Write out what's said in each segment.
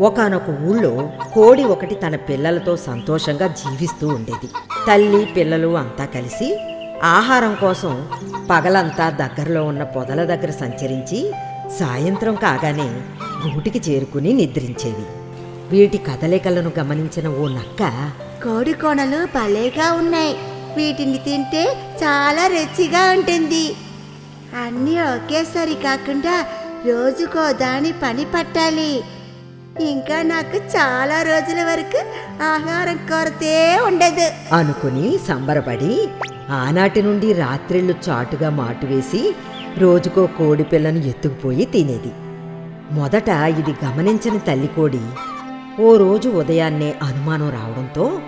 ఒకానొక ఊళ్ళో కోడి ఒకటి తన పిల్లలతో సంతోషంగా జీవిస్తూ ఉండేది. తల్లి పిల్లలు అంతా కలిసి ఆహారం కోసం పగలంతా దగ్గరలో ఉన్న పొదల దగ్గర సంచరించి సాయంత్రం కాగానే గూటికి చేరుకుని నిద్రించేవి. వీటి కదలికలను గమనించిన ఓ నక్క కోడి కొనలు భలేగా ఉన్నాయి. వీటిని తింటే చాలా రుచిగా ఉంటుంది. అన్నీ ఒకేసారి కాకుండా రోజుకో దాని పని పట్టాలి. ఇంకా నాకు చాలా రోజుల వరకు ఆహారం కొరతే ఉండదు. అనుకుని సంబరపడి ఆనాటి నుండి రాత్రిళ్ళు చాటుగా మాటు వేసి రోజుకో కోడి పిల్లను ఎత్తుకుపోయి తినేది. మొదట ఇది గమనించని తల్లి కోడి ఓ రోజు ఉదయాన్నే అనుమానం రావడంతో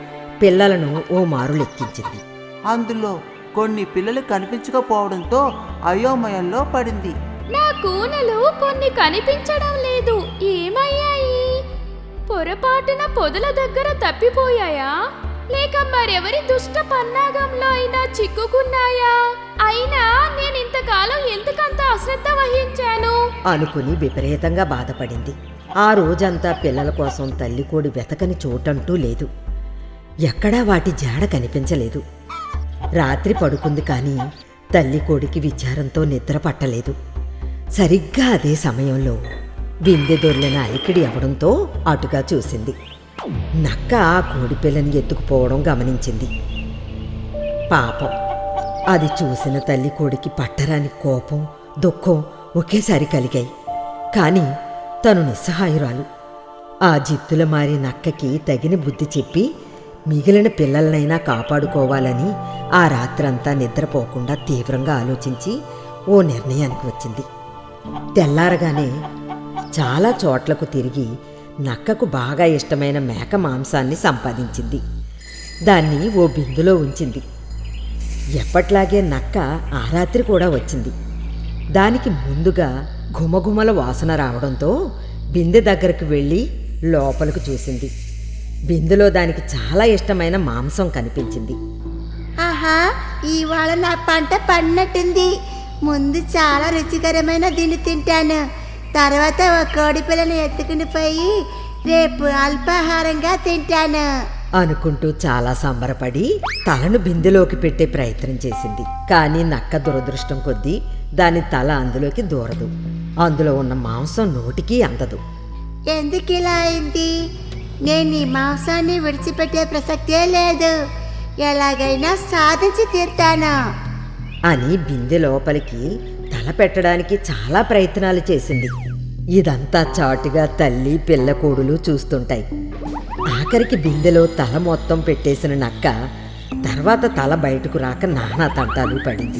పిల్లలను ఓ మారు లెక్కించింది అందులో కొన్ని పిల్లలు కనిపించకపోవడంతో అయోమయంలో పడింది. నా కూనలు కొన్ని కనిపించడం లేదు. ఏమయ్యాయి? పొరపాటున పొదల దగ్గర తప్పిపోయాయా? లేక మరెవరి దుష్ట పన్నాగంలో అయినా చిక్కుకున్నాయా? అయినా నేను ఇంతకాలం ఎందుకంత అశ్రద్ధ వహించాను? అనుకుని విపరీతంగా బాధపడింది. ఆ రోజంతా పిల్లల కోసం తల్లి కోడి వెతకని చోటంటూ లేదు. ఎక్కడా వాటి జాడ కనిపించలేదు. రాత్రి పడుకుంది కానీ తల్లి కోడికి విచారంతో నిద్ర పట్టలేదు. సరిగ్గా అదే సమయంలో బిందె దొర్లిన అలికిడి అవడంతో అటుగా చూసింది. నక్క ఆ కోడిపిల్లని ఎత్తుకుపోవడం గమనించింది. పాపం. అది చూసిన తల్లి కోడికి పట్టరాని కోపం దుఃఖం ఒకేసారి కలిగాయి. కానీ తను నిస్సహాయురాలు. ఆ జిత్తుల మారి నక్కకి తగిన బుద్ధి చెప్పి మిగిలిన పిల్లలనైనా కాపాడుకోవాలని ఆ రాత్రంతా నిద్రపోకుండా తీవ్రంగా ఆలోచించి ఓ నిర్ణయానికి వచ్చింది. తెల్లారగానే చాలా చోట్లకు తిరిగి నక్కకు బాగా ఇష్టమైన మేక మాంసాన్ని సంపాదించింది. దాన్ని ఓ బిందులో ఉంచింది. ఎప్పట్లాగే నక్క ఆ రాత్రి కూడా వచ్చింది. దానికి ముందుగా ఘుమఘుమల వాసన రావడంతో బిందె దగ్గరకు వెళ్ళి లోపలికి చూసింది. బిందెలో దానికి చాలా ఇష్టమైన మాంసం కనిపించింది. ఆహా ఇవాళ నా పంట పడినట్టుంది. ముందు చాలా రుచికరమైన దీన్ని తింటాను. తర్వాత ఒక కోడి పిల్లని ఎత్తుకుని పోయి రేపు అల్పాహారంగా తింటాను. అనుకుంటూ చాలా సంబరపడి తలను బిందెలోకి పెట్టే ప్రయత్నం చేసింది. కానీ నక్క దురదృష్టం కొద్దీ దాని తల అందులోకి దూరదు. అందులో ఉన్న మాంసం నోటికి అందదు. ఎందుకు ఇలా అయింది? నేను ఈ మాంసాన్ని విడిచిపెట్టే ప్రసక్తే లేదు. ఎలాగైనా సాధించి తీరుతాను. అని బిందె లోపలికి పెట్టడానికి చాలా ప్రయత్నాలు చేసింది. ఇదంతా చాటుగా తల్లి పిల్ల కోడులు చూస్తుంటాయి. ఆఖరికి బిందెలో తల మొత్తం పెట్టేసిన నక్క తర్వాత తల బయటకు రాక నానా తంటాలు పడింది.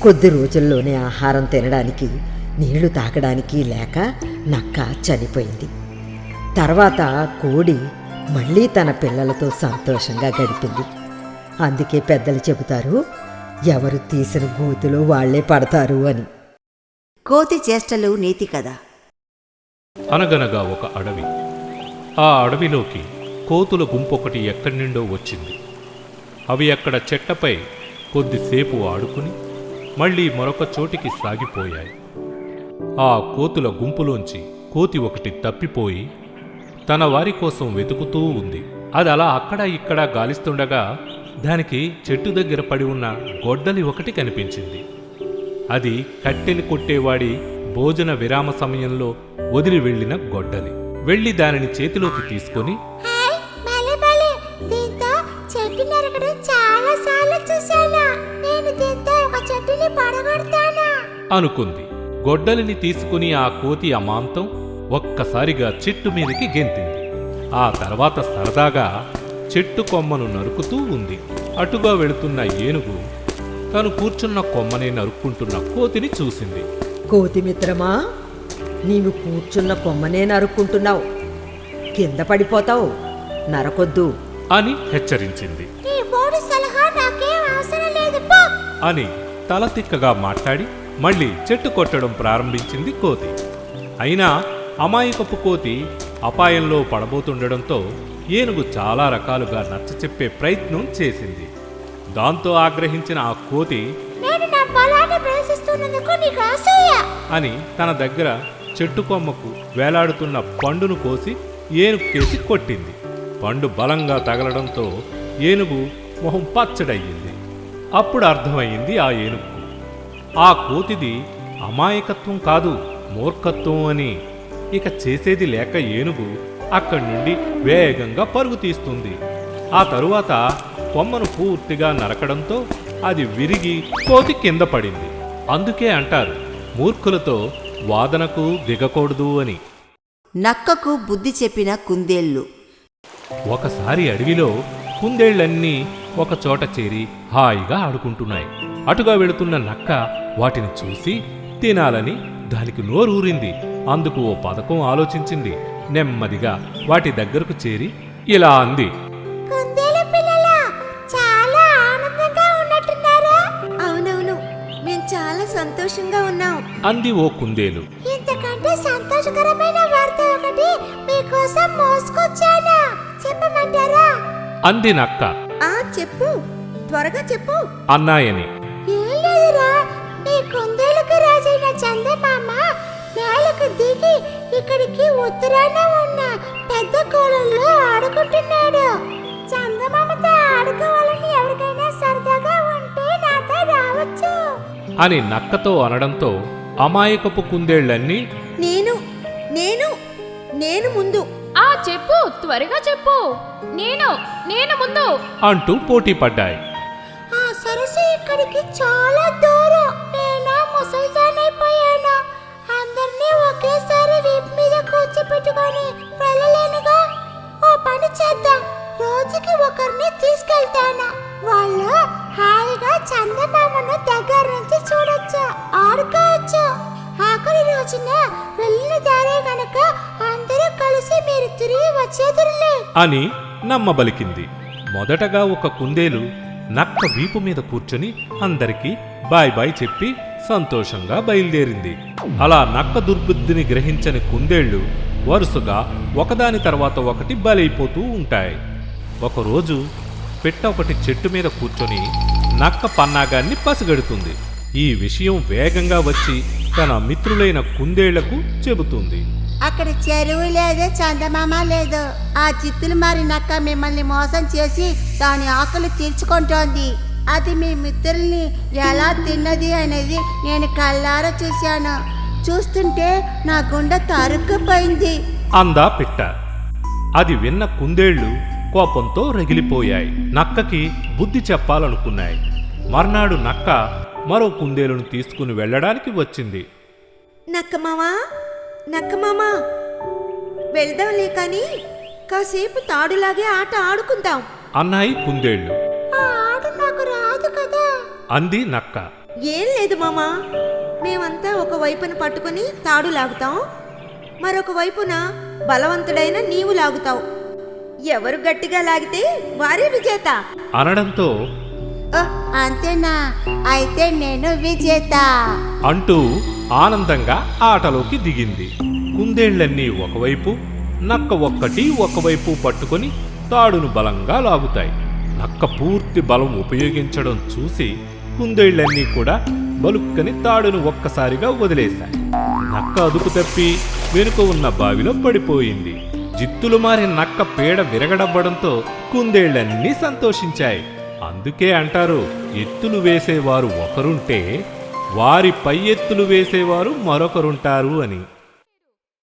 కొద్ది రోజుల్లోనే ఆహారం తినడానికి నీళ్ళు తాగడానికి లేక నక్క చనిపోయింది. తర్వాత కోడి మళ్ళీ తన పిల్లలతో సంతోషంగా గడిపింది. అందుకే పెద్దలు చెబుతారు ఎవరు తీసిన గోతులో వాళ్ళే పడతారు అని. కోతి చేష్టలు నీతి కదా. అనగనగా ఒక అడవి. ఆ అడవిలోకి కోతుల గుంపొకటి ఎక్కడి నుండో వచ్చింది. అవి అక్కడ చెట్టపై కొద్దిసేపు ఆడుకుని మళ్ళీ మరొక చోటికి సాగిపోయాయి. ఆ కోతుల గుంపులోంచి కోతి ఒకటి తప్పిపోయి తన వారి కోసం వెతుకుతూ ఉంది. అది అలా అక్కడ ఇక్కడ గాలిస్తుండగా దానికి చెట్టు దగ్గర పడి ఉన్న గొడ్డలి ఒకటి కనిపించింది. అది కట్టెలు కొట్టేవాడి భోజన విరామ సమయంలో వదిలి వెళ్ళిన గొడ్డలి. వెళ్ళి దానిని చేతిలోకి తీసుకొని అనుకుంది. గొడ్డలిని తీసుకుని ఆ కోతి అమాంతం ఒక్కసారిగా చెట్టు మీదకి గెంతింది. ఆ తర్వాత సరదాగా చెట్టు కొమ్మను నరుకుతూ ఉంది. అటుగా వెళుతున్న ఏనుగు తను కూర్చున్న కొమ్మనే నరుక్కుంటున్న కోతిని చూసింది. కోతి మిత్రమా నీవు కూర్చున్న కొమ్మనే నరుక్కుంటున్నావు. కింద పడిపోతావు. నరకొద్దు. అని హెచ్చరించింది. నీ బోడి సలహా నాకేం అవసరం లేదు పో. అని తల తిక్కగా మాట్లాడి మళ్ళీ చెట్టు కొట్టడం ప్రారంభించింది కోతి. అయినా అమాయకపు కోతి అపాయంలో పడబోతుండడంతో ఏనుగు చాలా రకాలుగా నచ్చచెప్పే ప్రయత్నం చేసింది. దాంతో ఆగ్రహించిన ఆ కోతి అని తన దగ్గర చెట్టు కొమ్మకు వేలాడుతున్న పండును కోసి ఏనుగుకేసి కొట్టింది. పండు బలంగా తగలడంతో ఏనుగు మొహం పచ్చడయ్యింది. అప్పుడు అర్థమయ్యింది ఆ ఏనుగుకు ఆ కోతిది అమాయకత్వం కాదు మూర్ఖత్వం అని. ఇక చేసేది లేక ఏనుగు అక్కడి నుండి వేగంగా పరుగు తీస్తుంది. ఆ తరువాత కొమ్మను పూర్తిగా నరకడంతో అది విరిగి కోతి కింద పడింది. అందుకే అంటారు మూర్ఖులతో వాదనకు దిగకూడదు అని. నక్కకు బుద్ధి చెప్పిన కుందేళ్ళు. ఒకసారి అడవిలో కుందేళ్ళన్నీ ఒక చోట చేరి హాయిగా ఆడుకుంటున్నాయి. అటుగా వెళుతున్న నక్క వాటిని చూసి తినాలని దానికి నోరూరింది. అందుకు ఓ పథకం ఆలోచించింది. నెమ్మదిగా వాటి దగ్గరకు చేరి ఇలా అంది. కుందేలు పిల్లల చాలా ఆనందంగా ఉన్నట్టున్నారా. అవునవును మేము చాలా సంతోషంగా ఉన్నాం. అంది ఓ కుందేలు. ఇంతకంటే సంతోషకరమైన వార్త ఒకటి మీకోసం మోసుకొచ్చాను? చెప్పమంటారా? అంది నక్క. ఆ చెప్పు. త్వరగా చెప్పు. అన్నాయని. ఇక్కడికి ఉత్తరాన ఉన్న పెద్ద కోలంలో ఆడుకుంటున్నాడు. చందమామతో ఆడుకోవాలని ఎవరికైనా సరదాగా ఉంటే నాతో రావచ్చు. అని నక్కతో అనడంతో అమాయకపు కుందేళ్ళన్నీ నేను నేను నేను ముందు. ఆ చెప్పు త్వరగా చెప్పు. నేను నేను ముందు. అంటూ పోటీ పడ్డాయి ఆ సరస్సు ఇక్కడికి చాలా పట్టుకొని వెళ్ళలేనుగా. ఓ పని చేద్దాం. రోజుకి ఒకరిని తీసుకెళ్తాను? వాళ్ళు హాయిగా చందమామను దగ్గర నుంచి చూడొచ్చు ఆడుకోవచ్చు. ఆఖరి రోజున వెళ్ళిన దారే గనక అందరూ కలిసి మీరు తిరిగి వచ్చేదిలే అని నమ్మబలికింది. మొదటగా ఒక కుందేలు నక్క వీపు మీద కూర్చొని అందరికీ బాయ్ బాయ్ చెప్పి సంతోషంగా బయలుదేరింది. అలా నక్క దుర్బుద్ధిని గ్రహించని కుందేళ్ళు వరుసగా ఒకదాని తర్వాత ఒకటి బలైపోతూ ఉంటాయి. ఒకరోజు పెట్ట ఒకటి చెట్టు మీద కూర్చొని నక్క పన్నాగాన్ని పసిగడుతుంది. ఈ విషయం వేగంగా వచ్చి తన మిత్రులైన కుందేళ్ళకు చెబుతుంది. అక్కడ చెరువు లేదు చందమామ లేదు. ఆ చిత్తులు మారి నక్క మిమ్మల్ని మోసం చేసి దాని ఆకలి తీర్చుకుంటోంది. అది మీ మిత్రుల్ని ఎలా తిన్నది అనేది నేను కళ్ళారా చూశాను. చూస్తుంటే నా గుండె తరుక్కుపోయింది. అందా పిట్ట. అది విన్న కుందేళ్ళు కోపంతో రగిలిపోయాయి. నక్కకి బుద్ధి చెప్పాలనుకున్నాయి. మర్నాడు నక్క మరో కుందేలును తీసుకుని వెళ్ళడానికి వచ్చింది. నక్కమామా నక్కమామా వెళ్దాంలే కానీ కాసేపు తాడులాగే ఆట ఆడుకుందాం. అన్నాయి కుందేళ్ళు ఆ ఆట నాకు రాదు కదా. అంది నక్క. ఏం లేదు మామా మేమంతా ఒక వైపున పట్టుకుని తాడు లాగుతాం. మరొక వైపున బలవంతుడైన నీవు లాగుతావు. ఎవరు గట్టిగా లాగితే వారే విజేత. అనడంతో అంతేనా? అయితే నేను విజేత. అంటూ ఆనందంగా ఆటలోకి దిగింది. కుందేళ్ళన్నీ ఒకవైపు నక్క ఒక్కటి ఒకవైపు పట్టుకొని తాడును బలంగా లాగుతాయి. నక్క పూర్తి బలం ఉపయోగించడం చూసి కుందేళ్ళన్నీ కూడా బలుక్కని తాడును ఒక్కసారిగా వదిలేశాయి. నక్క అదుపు తప్పి వెనుక ఉన్న బావిలో పడిపోయింది. జిత్తులు మారిన నక్క పీడ విరగడవ్వడంతో కుందేళ్ళన్నీ సంతోషించాయి. అందుకే అంటారు ఎత్తులు వేసేవారు ఒకరుంటే వారి పై ఎత్తులు వేసేవారు మరొకరుంటారు అని.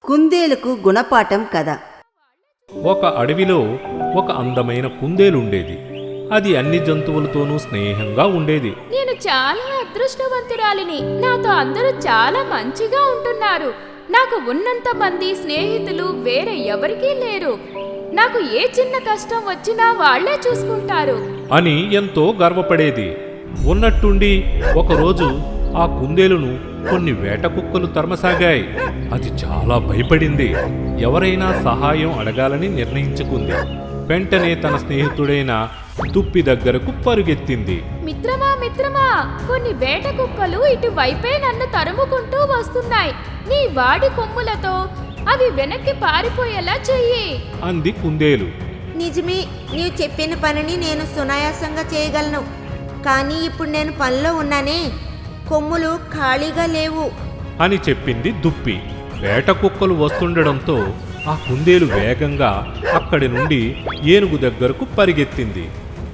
కుందేలుకు గుణపాఠం కదా ఒక అడవిలో ఒక అందమైన కుందేలుండేది. అది అన్ని జంతువులతోనూ స్నేహంగా ఉండేది. నేను చాలా అదృష్టవంతురాలిని. నాతో అందరూ చాలా మంచిగా ఉంటున్నారు. నాకు ఉన్నంత మంది స్నేహితులు వేరే ఎవరికీ లేరు. నాకు ఏ చిన్న కష్టం వచ్చినా వాళ్ళే చూసుకుంటారు. అని ఎంతో గర్వపడేది. ఉన్నట్టుండి ఒకరోజు ఆ కుందేలును కొన్ని వేట కుక్కలు తరమసాగాయి. అది చాలా భయపడింది. ఎవరైనా సహాయం అడగాలని నిర్ణయించుకుంది. వెంటనే తన స్నేహితుడైన తుప్పి దగ్గరకు పరుగెత్తింది. మిత్రమా మిత్రమా కొన్ని వేట కుక్కలు ఇటువైపే నన్ను తరుముకుంటూ వస్తున్నాయి. నీ వాడి కొమ్ములతో అవి వెనక్కి పారిపోయేలా చెయ్యి. అంది కుందేలు. నిజమే నీవు చెప్పిన పనిని నేను సునాయాసంగా చేయగలను. కానీ ఇప్పుడు నేను పనిలో ఉన్నానే. కొమ్ములు ఖాళీగా లేవు. అని చెప్పింది దుప్పి. వేట కుక్కలు వస్తుండడంతో ఆ కుందేలు వేగంగా అక్కడి నుండి ఏనుగు దగ్గరకు పరిగెత్తింది.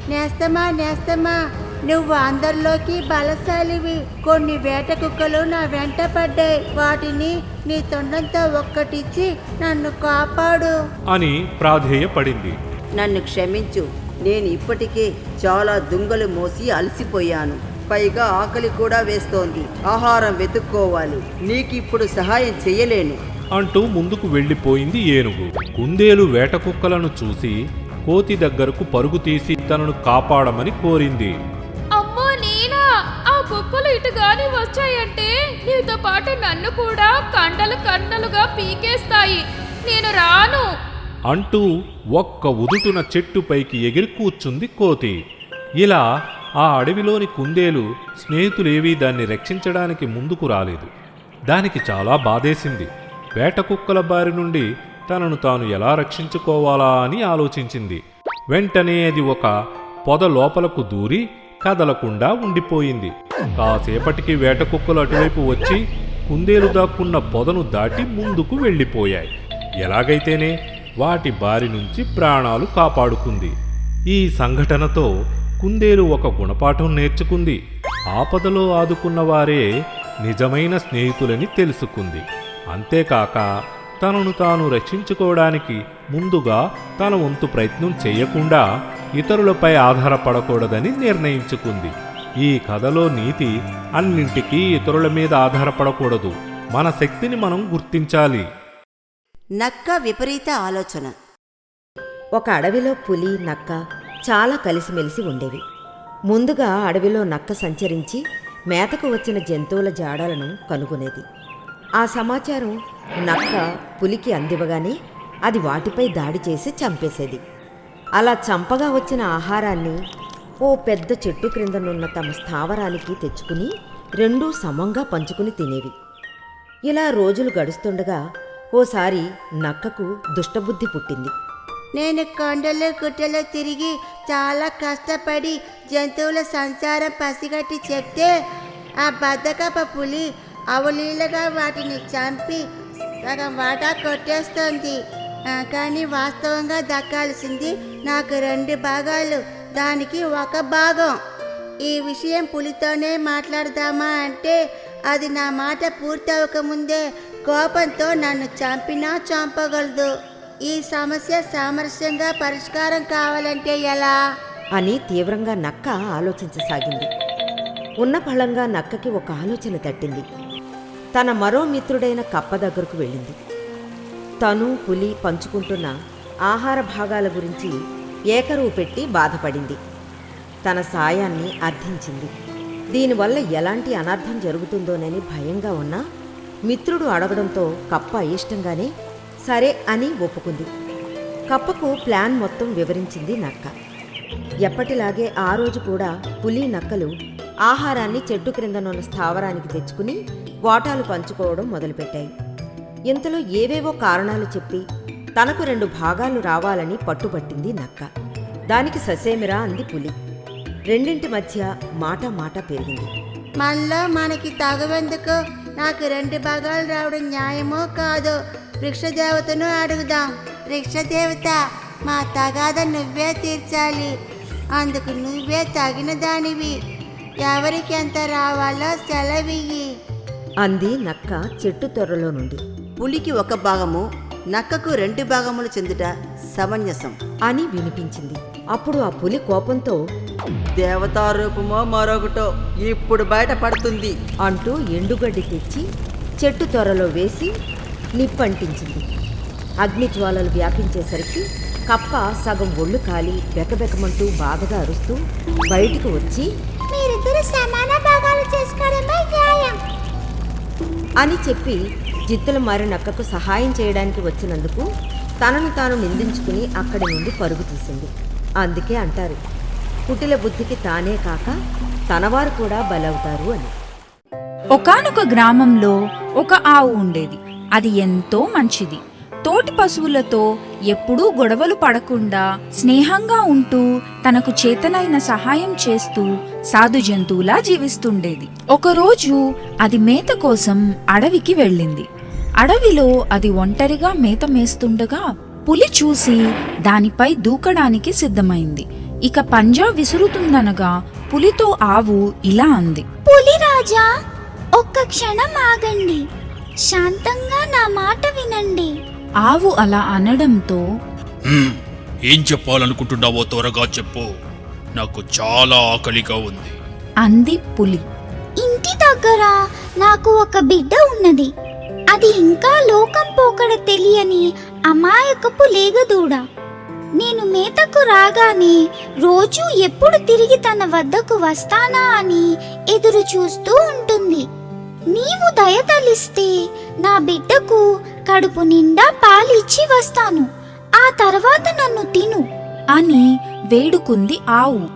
నేస్తమా నేస్తమా నువ్వు అందరిలోకి బలశాలివి. కొన్ని వేట కుక్కలు నా వెంట పడ్డాయి. వాటిని నీ తొండంతో ఒక్కటిచ్చి నన్ను కాపాడు. అని ప్రాధేయపడింది. నన్ను క్షమించు. నేను ఇప్పటికే చాలా దుంగలు మోసి అలసిపోయాను. పైగా ఆకలి కూడా వేస్తోంది. ఆహారం వెతుక్కోవాలి. నీకు ఇప్పుడు సహాయం చెయ్యలేను. అంటూ ముందుకు వెళ్ళిపోయింది ఏనుగు. కుందేలు వేట కుక్కలను చూసి కోతి దగ్గరకు పరుగు తీసి తనను కాపాడమని కోరింది. అమ్మో నీనా ఆ కుక్కలు ఇటు గాని వచ్చాయంటే నీతో పాటు నన్ను కూడా కండలు కండలుగా పీకేస్తాయి. నేను రాను. అంటూ ఒక్క ఉదుటున చెట్టుపైకి ఎగిరి కూర్చుంది కోతి. ఇలా ఆ అడవిలోని కుందేలు స్నేహితులేవీ దాన్ని రక్షించడానికి ముందుకు రాలేదు. దానికి చాలా బాధేసింది. వేట కుక్కల బారి నుండి తనను తాను ఎలా రక్షించుకోవాలా అని ఆలోచించింది. వెంటనే అది ఒక పొద లోపలకు దూరి కదలకుండా ఉండిపోయింది. కాసేపటికి వేట కుక్కలు అటువైపు వచ్చి కుందేలు దాక్కున్న పొదను దాటి ముందుకు వెళ్ళిపోయాయి. ఎలాగైతేనే వాటి బారి నుంచి ప్రాణాలు కాపాడుకుంది. ఈ సంఘటనతో కుందేలు ఒక గుణపాఠం నేర్చుకుంది. ఆపదలో ఆదుకున్న వారే నిజమైన స్నేహితులని తెలుసుకుంది. అంతేకాక తనను తాను రక్షించుకోవడానికి ముందుగా తన వంతు ప్రయత్నం చేయకుండా ఇతరులపై ఆధారపడకూడదని నిర్ణయించుకుంది. ఈ కథలో నీతి అన్నింటికీ ఇతరుల మీద ఆధారపడకూడదు. మన శక్తిని మనం గుర్తించాలి. నక్క విపరీత ఆలోచన. ఒక అడవిలో పులి నక్క చాలా కలిసిమెలిసి ఉండేవి. ముందుగా అడవిలో నక్క సంచరించి మేతకు వచ్చిన జంతువుల జాడలను కనుగొనేది. ఆ సమాచారం నక్క పులికి అందివ్వగానే అది వాటిపై దాడి చేసి చంపేసేది. అలా చంపగా వచ్చిన ఆహారాన్ని ఓ పెద్ద చెట్టు క్రిందనున్న తమ స్థావరానికి తెచ్చుకుని రెండూ సమంగా పంచుకుని తినేవి. ఇలా రోజులు గడుస్తుండగా ఓసారి నక్కకు దుష్టబుద్ధి పుట్టింది. నేను కొండలు గుట్టలు తిరిగి చాలా కష్టపడి జంతువుల సంచారం పసిగట్టి చెప్తే ఆ బద్దకప పులి అవలీలగా వాటిని చంపి సగం వాటా కొట్టేస్తుంది. కానీ వాస్తవంగా దక్కాల్సింది నాకు రెండు భాగాలు. దానికి ఒక భాగం. ఈ విషయం పులితోనే మాట్లాడదామా అంటే అది నా మాట పూర్తవకముందే కోపంతో నన్ను చంపినా చంపగలదు. ఈ సమస్య సామరస్యంగా పరిష్కారం కావాలంటే ఎలా? అని తీవ్రంగా నక్క ఆలోచించసాగింది. ఉన్న ఫలంగా నక్కకి ఒక ఆలోచన తట్టింది. తన మరో మిత్రుడైన కప్ప దగ్గరకు వెళ్ళింది. తను పులి పంచుకుంటున్న ఆహార భాగాల గురించి ఏకరువు పెట్టి బాధపడింది. తన సాయాన్ని అర్థించింది. దీనివల్ల ఎలాంటి అనర్థం జరుగుతుందోనని భయంగా ఉన్నా మిత్రుడు అడగడంతో కప్ప ఇష్టంగానే సరే అని ఒప్పుకుంది. కప్పకు ప్లాన్ మొత్తం వివరించింది నక్క. ఎప్పటిలాగే ఆ రోజు కూడా పులి నక్కలు ఆహారాన్ని చెట్టు క్రిందనున్న స్థావరానికి తెచ్చుకుని వాటాలు పంచుకోవడం మొదలుపెట్టాయి. ఇంతలో ఏవేవో కారణాలు చెప్పి తనకు రెండు భాగాలు రావాలని పట్టుబట్టింది నక్క. దానికి ససేమిరా అంది పులి. రెండింటి మధ్య మాట మాట పెరిగింది. మళ్ళా మనకి తగవెందుకు? నాకు రెండు భాగాలు రావడం న్యాయమో కాదో? వృక్షదేవతను అడుగుదాం. వృక్షదేవత మా తగాద నువ్వే తీర్చాలి. అందుకు నువ్వే తగిన దానివి. ఎవరికి ఎంత రావాలో సెలవియ్యి. అంది నక్క చెట్టు తొర్రలో నుండి. పులికి ఒక భాగము నక్కకు రెండు భాగములు చెందుట సమంజసం. అని వినిపించింది. అప్పుడు ఆ పులి కోపంతో దేవతా రూపమో మరొకటో ఇప్పుడు బయటపడుతుంది అంటూ ఎండుగడ్డి తెచ్చి చెట్టు త్వరలో వేసి నిప్పంటించింది. అగ్నిజ్వాలలు వ్యాపించేసరికి కప్ప సగం ఒళ్ళు కాలి బెకబెకమంటూ బాధగా అరుస్తూ బయటికి వచ్చి మీరిద్దరు సమాన భాగాలు చేసుకోవడమే న్యాయం. అని చెప్పి జిత్తుల మారి నక్కకు సహాయం చేయడానికి వచ్చినందుకు తనను తాను నిందించుకుని అక్కడి నుండి పరుగు తీసింది. అందుకే అంటారు కుటిల బుద్ధికి తానే కాక తనవారు కూడా బలవుతారు అని. ఒకానొక గ్రామంలో ఒక ఆవు ఉండేది. అది ఎంతో మంచిది. తోటి పశువులతో ఎప్పుడూ గొడవలు పడకుండా స్నేహంగా ఉంటూ తనకు చేతనైన సహాయం చేస్తూ సాధు జంతువులా జీవిస్తుండేది. ఒకరోజు అది మేత కోసం అడవికి వెళ్ళింది. అడవిలో అది ఒంటరిగా మేత మేస్తుండగా పులి చూసి దానిపై దూకడానికి సిద్ధమైంది. ఇక పంజా విసురుతుందనగా పులితో ఆవు ఇలా అంది. పులిరాజా ఒక్క క్షణం ఆగండి. శాంతంగా నా మాట వినండి. ఆవు అలా అనడంతో "హ్మ్, ఏం చెప్పాలనుకుంటున్నావో త్వరగా చెప్పు. నాకు చాలా ఆకలిగా ఉంది. అంది పులి. ఇంటి దగ్గర నాకు ఒక బిడ్డ ఉన్నది. అది ఇంకా లోకం పోకడ తెలియని అమాయకపు లేగదూడ నేను మేతకు రాగానే రోజు ఎప్పుడు తిరిగి తన వద్దకు వస్తానా అని ఎదురు చూస్తూ ఉంటుంది. నీవు దయతలిస్తే నా బిడ్డకు కడుపు నిండా పాలిచ్చి వస్తాను. ఆ తర్వాత నన్ను తిను అని వేడుకుంది ఆవు.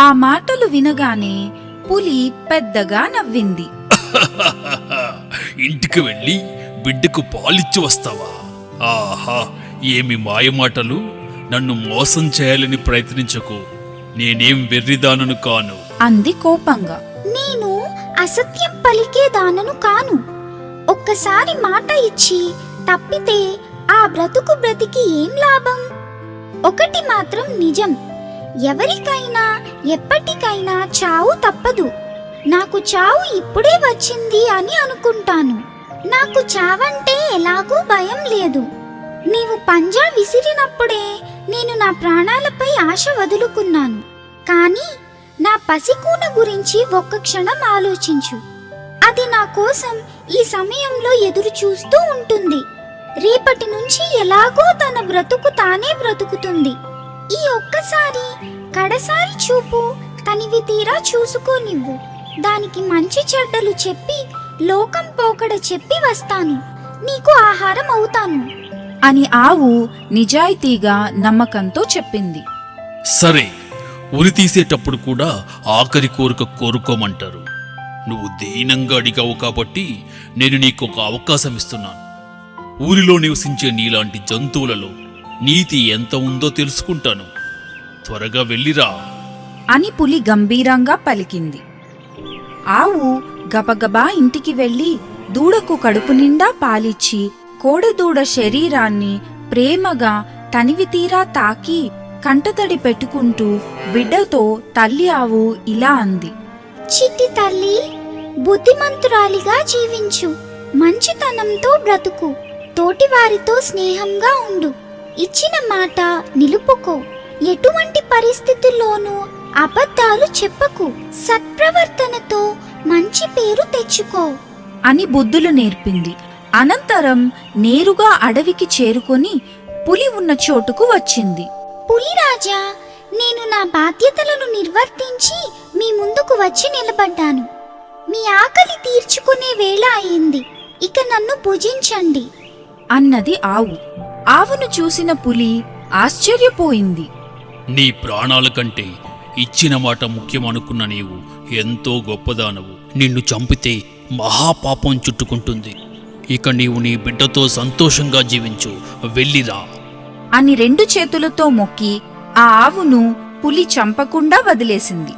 ఆ మాటలు వినగానే పులి పెద్దగా నవ్వింది. ఇంటికి వెళ్ళి బిడ్డకు పాలిచ్చి వస్తావా? ఆహా ఏమి మాయమాటలు నన్ను మోసం చేయాలని ప్రయత్నించకు. నేనేం వెర్రిదానను కాను. అంది కోపంగా. అసత్యం పలికే దానను కాను. ఒక్కసారి మాట ఇచ్చి తప్పితే ఆ బ్రతుకు బ్రతికి ఏం లాభం? ఒకటి మాత్రం నిజం. ఎవరికైనా ఎప్పటికైనా చావు తప్పదు. నాకు చావు ఇప్పుడే వచ్చింది అని అనుకుంటాను. నాకు చావంటే ఎలాగూ భయం లేదు. నీవు పంజా విసిరినప్పుడే నేను నా ప్రాణాలపై ఆశ వదులుకున్నాను. కానీ నా పసికూన గురించి ఒక్క క్షణం ఆలోచించు. అది నా కోసం ఈ సమయంలో ఎదురు చూస్తూ ఉంటుంది. రేపటి నుంచి ఎలాగో తన బ్రతుకు తానే బ్రతుకుతుంది. ఈ ఒక్కసారి కడసారి చూపు తనివి తీరా చూసుకోనివ్వు. దానికి మంచి చెడ్డలు చెప్పి లోకం పోకడ చెప్పి వస్తాను. నీకు ఆహారం అవుతాను. అని ఆవు నిజాయితీగా నమ్మకంతో చెప్పింది. సరే. ఉరి తీసేటప్పుడు కూడా ఆఖరి కోరిక కోరుకోమంటారు. నువ్వు దీనంగా అడిగావు కాబట్టి నేను నీకు ఒక అవకాశం ఇస్తున్నాను. ఊరిలో నివసించే నీలాంటి జంతువులలో నీతి ఎంత ఉందో తెలుసుకుంటాను. త్వరగా వెళ్ళిరా. అని పులి గంభీరంగా పలికింది. ఆవు గబగబా ఇంటికి వెళ్ళి దూడకు కడుపు నిండా పాలిచ్చి కోడెదూడ శరీరాన్ని ప్రేమగా తనివితీరా తాకి కంటతడి పెట్టుకుంటూ బిడ్డతో తల్లి ఆవు ఇలా అంది. చిట్టి తల్లి బుద్ధిమంతురాలిగా జీవించు. మంచితనంతో బ్రతుకు. తోటివారితో స్నేహంగా ఉండు. ఇచ్చిన మాట నిలుపుకో. ఎటువంటి పరిస్థితుల్లోనూ అబద్ధాలు చెప్పకు. సత్ప్రవర్తనతో మంచి పేరు తెచ్చుకో. అని బుద్ధులు నేర్పింది. అనంతరం నేరుగా అడవికి చేరుకొని పులి ఉన్న చోటుకు వచ్చింది. పులిరాజా నేను నా బాధ్యతలను నిర్వర్తించి మీ ముందుకు వచ్చి నిలబడ్డాను. మీ ఆకలి తీర్చుకునే వేళ అయింది. ఇక నన్ను భుజించండి. అన్నది ఆవు. ఆవును చూసిన పులి ఆశ్చర్యపోయింది. నీ ప్రాణాల కంటే ఇచ్చిన మాట ముఖ్యమనుకున్న నీవు ఎంతో గొప్పదానవు. నిన్ను చంపితే మహాపాపం చుట్టుకుంటుంది. ఇక నీవు నీ బిడ్డతో సంతోషంగా జీవించు. వెళ్ళిరా. అని రెండు చేతులతో మొక్కి ఆ ఆవును పులి చంపకుండా వదిలేసింది.